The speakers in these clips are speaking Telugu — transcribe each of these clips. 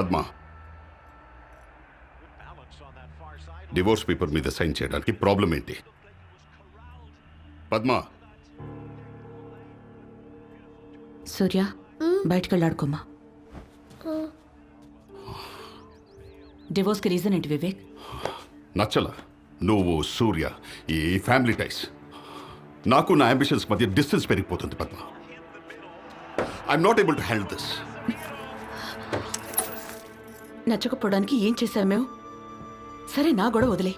పద్మ. డివోర్స్ పేపర్ మీద సైన్ చేయడానికి ప్రాబ్లం ఏంటి? పద్మ. సూర్య బయటికి వెళ్ళాడుకోమా డివోర్స్కి రీజన్ ఏంటి వివేక్? నచ్చల. నువ్వు సూర్య ఈ ఫ్యామిలీ టైస్ నాకు నా అంబిషన్స్ మధ్య డిస్టెన్స్ పెరిగిపోతుంది Padma. I'm not able to help this నచ్చకపోవడానికి ఏం చేశావు మేము? సరే నా గొడవ వదిలే.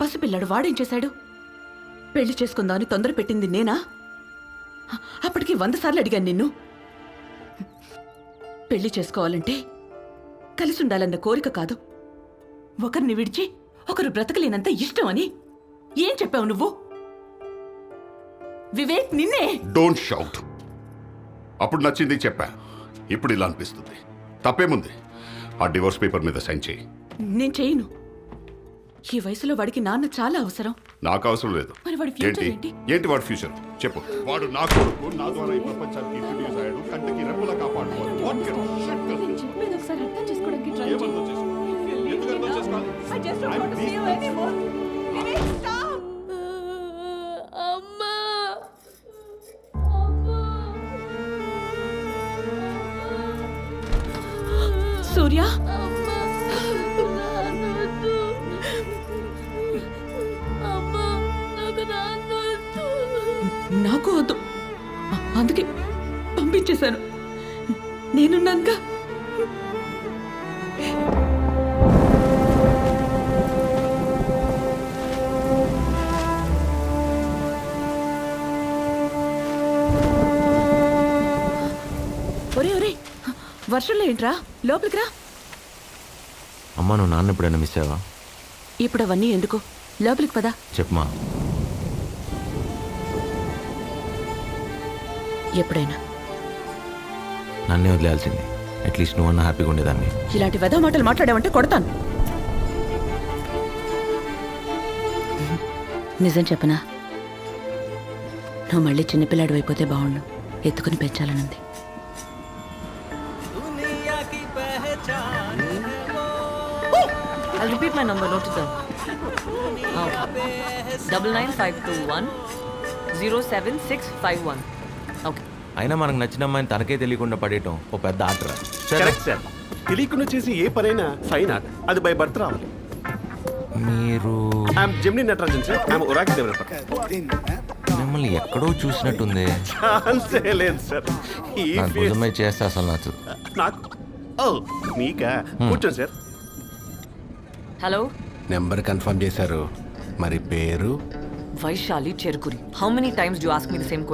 పసిపిల్లాడు వాడేం చేశాడు? పెళ్ళి చేసుకుందామని తొందర పెట్టింది నేనా? అప్పటికి వంద సార్లు అడిగాను నిన్ను. పెళ్ళి చేసుకోవాలంటే కలిసి ఉండాలన్న కోరిక కాదు. ఒకరిని విడిచి ఒకరు బ్రతకలేనంత ఇష్టం అని ఏం చెప్పావు నువ్వు? వివేక్ నిన్నే! డోంట్ షౌట్ అప్పుడు నచ్చింది చెప్పా. ఇప్పుడు ఇలా అనిపిస్తుంది. తప్పేముంది? ఆ డివోర్స్ పేపర్ మీద సైన్ చేయి. నేను చేయను. ఈ వయసులో వాడికి నాన్న చాలా అవసరం. నాకు అవసరం లేదు. మరి వాడి future ఏంటి? ఏంటి? వాడి ఫ్యూచర్ చెప్పు. వాడు నా కొడుకు నా ద్వారా ఈ ప్రపంచానికి ఇంట్రడ్యూస్ అయ్యాడు కంటికి రెప్పులా కాపాడుకోవాలి. does this? చెప్పేది ఒకసారి అర్థం చేసుకోవడానికి అర్థం చేసుకో? ఎందుకు అర్థం చేసుకోవాలి? I'm want to see you business. నాకు వద్దు అ- అందుకే పంపించేశాను. నేనున్నాక ఒరే ఒరే వర్షంలో ఏంట్రా? లోపలికి రా. అమ్మా నువ్వు నాన్న ఎప్పుడైనా మిస్ అయ్యావా? ఇప్పుడు అవన్నీ ఎందుకు? లోపలికి పదా. చెప్పమా ఎప్పుడైనా. నన్నే వదిలేయాల్సింది. అట్లీస్ట్ నువ్వన్నా హ్యాపీగా ఉండేదాన్ని. ఇలాంటి వెధ మాటలు మాట్లాడావంటే కొడతాను. నిజం చెప్పనా? నువ్వు మళ్ళీ చిన్నపిల్లాడు అయిపోతే బాగుండు. ఎత్తుకుని పెంచాలనుంది. I'll repeat my number, note it down. Okay. Double nine five two one zero seven six five one. అయినా మనకు నచ్చిన అమ్మాయిని తనకే తెలియకుండా పడేయటం ఓ పెద్ద ఆటరా సరే. కరెక్ట్ సార్ తెలియకుండా చేసి ఏ పనైనా ఫైన్ ఆర్ట్ అది బై బర్త్ రావాలి. మీరు I'm Gemini Natarajan sir I'm Oracle developer మిమ్మల్ని ఎక్కడో చూసినట్టుంది. ఛాన్సే లేదు సార్ ఈ నాకు ఫేస్ భుజమై చేస్తే అసలు నచ్చదు. నాకు ఓ మీకా? కూర్చోండి సార్ Hello? నెంబర్ కన్ఫర్మ్ చేశారు. మరి పేరు? Vaishali Cherukuri. How many times do you ask me the same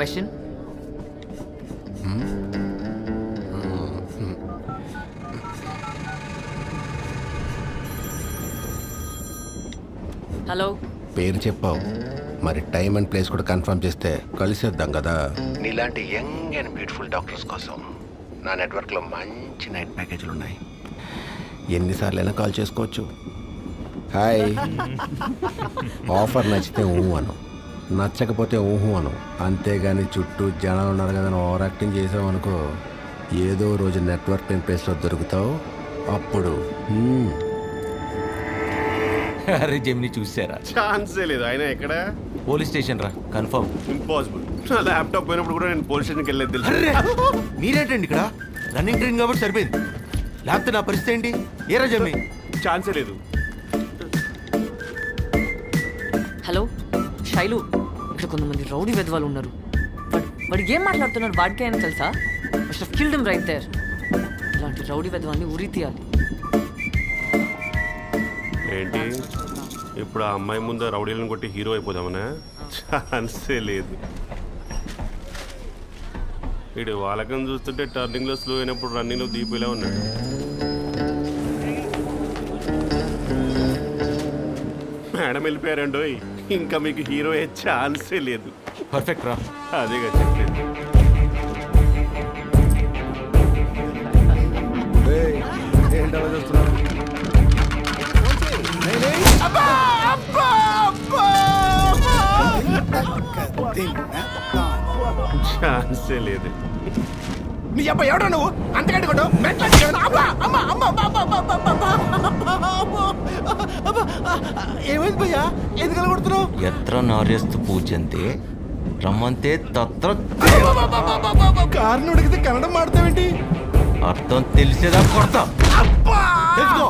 hello. పేరు చెప్పావు. మరి టైం అండ్ ప్లేస్ కూడా కన్ఫర్మ్ చేస్తే కలిసేద్దాం కదా. నీలాంటి యంగ్ అండ్ బ్యూటిఫుల్ డాక్టర్స్ కోసం నా నెట్వర్క్లో మంచి నైట్ ప్యాకేజీలు ఉన్నాయి. ఎన్నిసార్లు అయినా కాల్ చేసుకోవచ్చు. హాయ్. ఆఫర్ నచ్చితే ఊహు అను. నచ్చకపోతే ఊహు అను. అంతేగాని చుట్టూ జనాలు ఉన్నారు కదా ఓవర్ యాక్టింగ్ చేసావు అనుకో ఏదో రోజు నెట్వర్క్ ప్లేస్లో దొరుకుతావు. అప్పుడు అరే జెమిని చూసారా? ఛాన్సే లేదు. ఆయన ఎక్కడ? పోలీస్ స్టేషన్ రా కన్ఫర్మ్. ఇంపాసిబుల్. నా ల్యాప్టాప్ పోయినప్పుడు కూడా నేను పోలీస్ స్టేషన్కి వెళ్ళేది తెలుసు మీరేంటండి ఇక్కడ? రన్నింగ్ ట్రైన్ కాబట్టి సరిపోయింది. లేకపోతే నా పరిస్థితి ఏంటి? ఏరా జమ్మి ఛాన్సే లేదు. హలో శైలు. ఇక్కడ కొంతమంది రౌడీ వెధవాలు ఉన్నారు. వాడు వాడు ఏం మాట్లాడుతున్నాడు? వాడికే అని తెలుసా? ఫస్ట్ కిల్డ్ రైట్ దేర్ ఇలాంటి రౌడీ వెధవాన్ని ఉరి తీయాలి. ఏంటి? ఇప్పుడు ఆ అమ్మాయి ముందు రౌడీలను కొట్టి హీరో అయిపోదామనా? ఛాన్సే లేదు. వీడు వాళ్ళకం చూస్తుంటే టర్నింగ్లో స్లో అయినప్పుడు రన్నింగ్లో దీపిలా ఉన్నాడు. మేడం వెళ్ళిపోయారండోయ్. ఇంకా మీకు హీరో అయ్యే ఛాన్సే లేదు. పర్ఫెక్ట్ రా. అదేగా చెప్పలేదు ఛాన్సే లేదు. నీ అబ్బా ఎవడో నువ్వు? అంతకంటే కొట్టు. మెట్ల ఏమైంది భయ్యా? ఎందుకు కొడుతున్నావు ఎత్ర నార్యస్తు పూజ్యంతే రమ్మంతే తత్ర కారుని ఉడికితే కన్నడం మాడతావేంటి? అర్థం తెలిసేదా కొడతా? తెలుసుకో.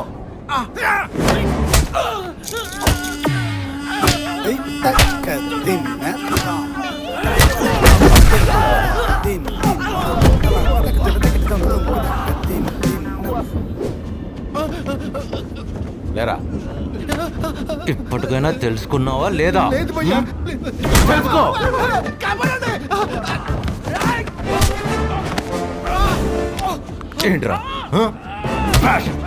లేరా? ఇప్పటికైనా తెలుసుకున్నావా లేదా? తెలుసుకో. ఏంట్రా? ఫ్యాషన్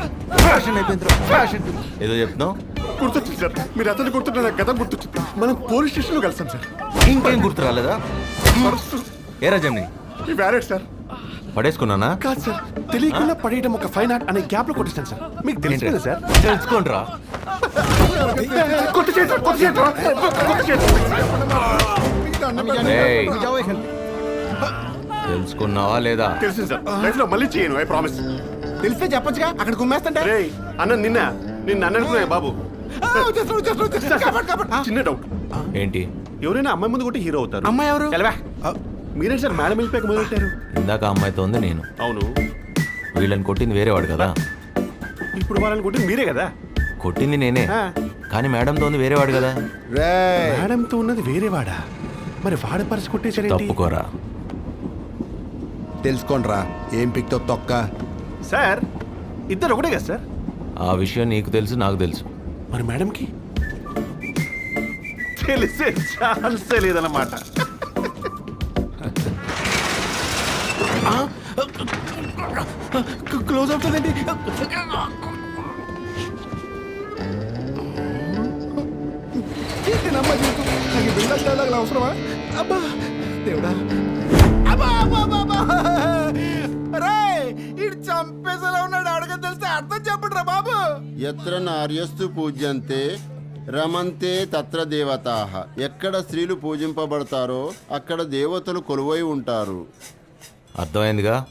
ఫ్యాషన్ అయిపోయిందిరా. ఫ్యాషన్ ఏదో చెప్తున్నావు? గుర్తొచ్చింది సార్. మీరు అతను గుర్తుంటే నాకు గతం గుర్తొచ్చింది. మనం పోలీస్ స్టేషన్లో కలిసాం సార్. ఇంకేం గుర్తు రాలేదా? ఏరా జమ్ని ఈ వ్యాలెట్ సార్. పడేసుకున్నానా? కాదు సార్. తెలియకుండా పడేయడం ఒక ఫైన్ ఆర్ట్ అనే గ్యాప్లో కొట్టిస్తాను సార్. మీకు తెలుసు కదా సార్. తెలుసుకోండిరా. కొట్టు చేయండి సార్, కొట్టు చేయండి. కొట్టు చేయండి. ఏయ్. తెలుసుకున్నావా లేదా? తెలిసింది సార్. లైఫ్లో మళ్ళీ చేయను ఐ ప్రామిస్ తెలిస్తే చెప్పొచ్చుగా అక్కడ గుమ్మేస్తంటే? రే అన్న నిన్న నిన్న అన్న అనుకున్నా బాబు. చిన్న డౌట్ ఏంటి? ఎవరైనా అమ్మాయి ముందు కొట్టి హీరో అవుతారు. అమ్మాయి ఎవరు? తెలవా మీరే సార్ మేడం వెళ్ళిపోయాక మొదలెట్టారు? ఇందాక అమ్మాయితో ఉంది నేను. అవును. వీళ్ళని కొట్టింది వేరేవాడు కదా. ఇప్పుడు వాళ్ళని కొట్టి మీరే కదా? కొట్టింది నేనే. కానీ మేడంతో ఉంది వేరేవాడు కదా. మేడంతో ఉన్నది వేరే వాడా? మరి వాడ పరిచి కొట్టేసారేంటి తప్పుకోరా. తెలుసుకోండిరా ఏం పిక్తో తొక్క? సార్ ఇద్దరు ఒకటే కదా సార్? ఆ విషయం నీకు తెలుసు నాకు తెలుసు. మరి మేడంకి? తెలిసే ఛాన్సే లేదన్నమాట. క్లోజ్ అవుతుందండి. ఏంటి నమ్మ జీవితం? నాకు ఈ బిల్డప్ డైలాగులు అవసరమా? అబ్బా దేవుడా. అబ్బా అబ్బా అబ్బా, అబ్బా. రే ఇడు చంపేసేలా ఉన్నాడు. అడగ తెలిస్తే అర్థం బాబు. ఎత్ర నార్యస్తు పూజ్యంతే రమంతే తత్ర దేవతాహ ఎక్కడ స్త్రీలు పూజింపబడతారో అక్కడ దేవతలు కొలువై ఉంటారు. అర్థమైందిగా?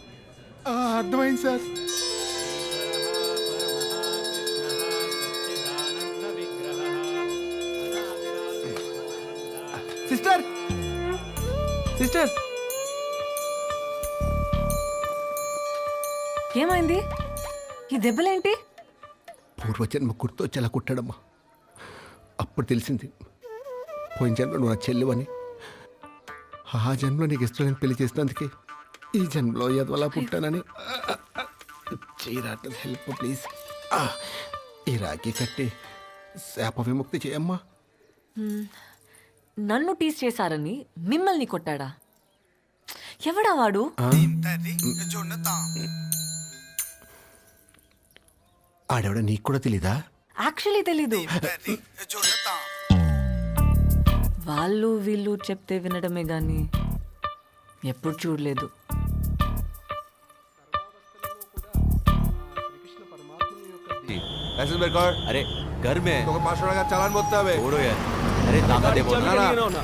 అర్థమైంది సార్. సిస్టర్! సిస్టర్! ఏమైంది? ఈ దెబ్బలేంటి? పూర్వజన్మ గుర్తొచ్చేలా కుట్టాడమ్మా. అప్పుడు తెలిసింది. పోయిన జన్మ నువ్వు నా చెల్లివని. ఆ జన్మలో నీకు ఇష్టం పెళ్ళి చేసినందుకే ఈ జన్మలో ఎదవలా పుట్టానని. చేయరాట్లేదు హెల్ప్ ప్లీజ్ ఈ రాఖీ కట్టి శాప విముక్తి చేయమ్మా. నన్ను టీస్ చేశారని మిమ్మల్ని కొట్టాడా? ఎవడా వాడు? ఆడవిడ నీకు కూడా తెలీదా? యాక్చువల్లీ తెలీదు. వాళ్ళు వీళ్ళు చెప్తే వినడమే గాని ఎప్పుడు చూడలేదు. লাইসেন্স বের কর আরে ঘর মে তোকে পাঁচশো টাকা চালান করতে হবে ওড়ো यार আরে টাকা দেব না না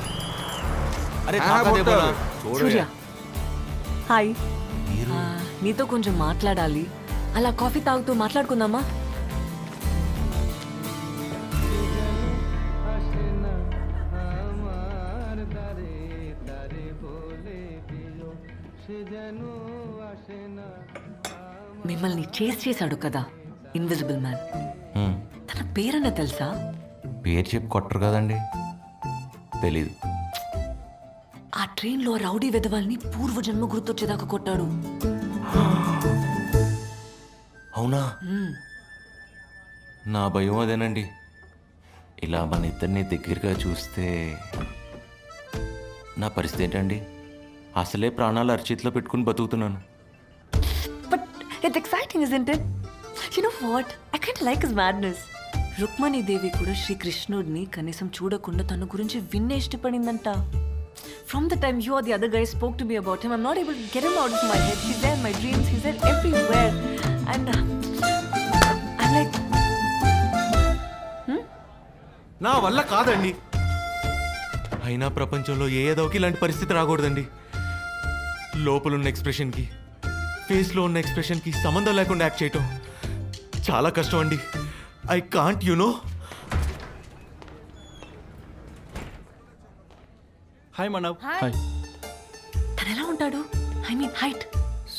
আরে টাকা দেব না ছোড়ো यार అరే సూర్య హాయ్ నీతో కొంచెం మాట్లాడాలి అలా కాఫీ తాగుతూ మాట్లాడుకుందామా మిమ్మల్ని చేసి చేశాడు కదా ఇన్విజిబుల్ మ్యాన్ హ్మ్. తన పేరన్న తెలుసా? పేరు చెప్పి కొట్టరు కదండి. తెలీదు. ఆ ట్రైన్లో రౌడీ వెధవాల్ని పూర్వజన్మ గుర్తొచ్చేదాకా కొట్టాడు. అవునా. నా భయం అదేనండి. ఇలా మన ఇద్దరిని దగ్గరగా చూస్తే నా పరిస్థితి ఏంటండి? అసలే ప్రాణాలు అరచేతిలో పెట్టుకుని బతుకుతున్నాను. It's exciting, isn't it? You know what I kind like like madness madness. Rukmini Devi కూడా శ్రీకృష్ణుడిని కనీసం చూడకుండా తన గురించి విన్నే ఇష్టపడిందంట. From the time you are the other guy spoke to be about him I'm not able get him out of my head he's there my dreams he's there everywhere and I like నా వల్ల కాదండి. అయినా ప్రపంచంలో ఏ ఏదోకి ఇలాంటి పరిస్థితి రాకూడదండి. లోపలున్న ఎక్స్ప్రెషన్కి ఫేస్లో ఉన్న ఎక్స్ప్రెషన్కి సంబంధం లేకుండా యాక్ట్ చేయటం. చాలా కష్టం అండి. I can't you know hi Manav hi తను ఎలా ఉంటాడు? ఐ మీన్ హైట్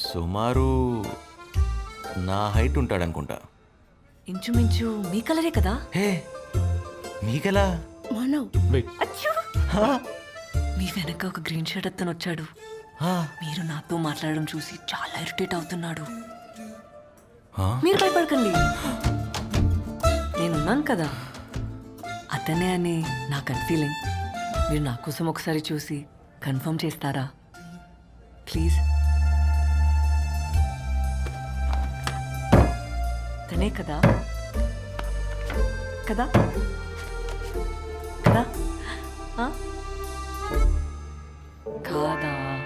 సుమారు నా హైట్ ఉంటాడు అనుకుంటా ఇంచుమించు మీ కలరే కదా? హే మీకెలా మనవ్ వెయిట్ అచ్చూ! మీ వెనక ఒక గ్రీన్ షర్ట్ అతను వచ్చాడు. మీరు నాతో మాట్లాడడం చూసి చాలా ఇరిటేట్ అవుతున్నాడు. మీరు భయపడకండి. నేనున్నాను కదా. అతనే అని నాకు ఫీలింగ్ మీరు నా కోసం ఒకసారి చూసి కన్ఫర్మ్ చేస్తారా? ప్లీజ్ తనే కదా. కదా. కదా. కాదా?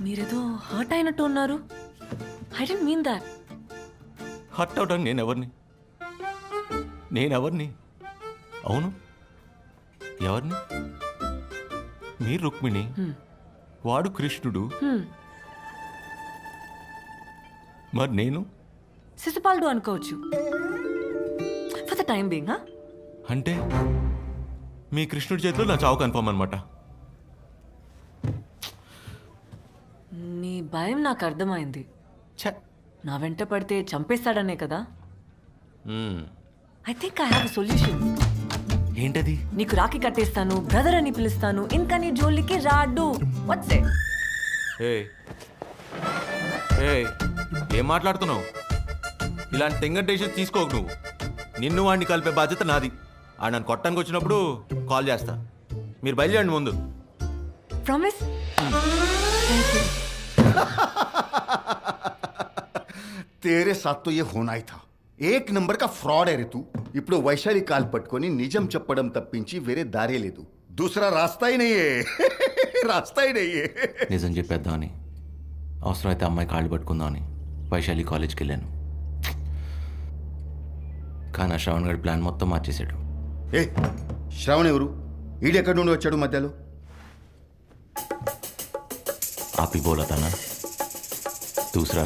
మీరేదో హర్ట్ అయినట్టు ఉన్నారు. I don't mean that hurt అవడానికి నేను ఎవరిని నేనెవరిని అవును ఎవరిని మీరు రుక్మిణి వాడు కృష్ణుడు మరి నేను శిశుపాలుడు అనుకోవచ్చు ఫర్ ద టైం బీయింగ్ అంటే మీ కృష్ణుడి చేతిలో నా చావు కన్ఫర్మ్ అనమాట నీ భయం నాకు అర్థమైంది ఛ నా వెంట పడితే చంపేస్తాడనే కదా. I think I have solution ఏంటది? నీకు రాఖీ కట్టేస్తాను బ్రదర్ అని పిలుస్తాను ఇంకా నీ జోలికి రాడు. వాట్స్ ఇట్ ఏ మాట్లాడుతున్నావు? ఇలాంటి తెంగర్ డెసిషన్ తీసుకోకు నువ్వు. నిన్ను వాడిని కలిపే బాధ్యత నాది. ఆ నన్ను కొట్టడానికి వచ్చినప్పుడు కాల్ చేస్తా. మీరు బయలుదేరండి ముందు. ప్రామిస్ తేరే సాత్తో ఏ హోనాయి థా ఏక్ నంబర్ కా ఫ్రాడ్ అరే తూ ఇప్పుడు వైశాలి కాల్ పట్టుకొని నిజం చెప్పడం తప్పించి వేరే దారి లేదు దూసరా రాస్తాయి నయ్యే రాస్తాయి నయ్యే నిజం చెప్పేద్దామని అవసరమైతే అమ్మాయి కాళ్ళు పట్టుకుందామని వైశాలి కాలేజ్కి వెళ్ళాను కానీ ఆ శ్రావణ్ గడి ప్లాన్ మొత్తం మార్చేశాడు ఏ శ్రావణ్ ఎవరు ఈడెక్కడి నుండి వచ్చాడు మధ్యలో? ఆపి బోలా తన దూసరా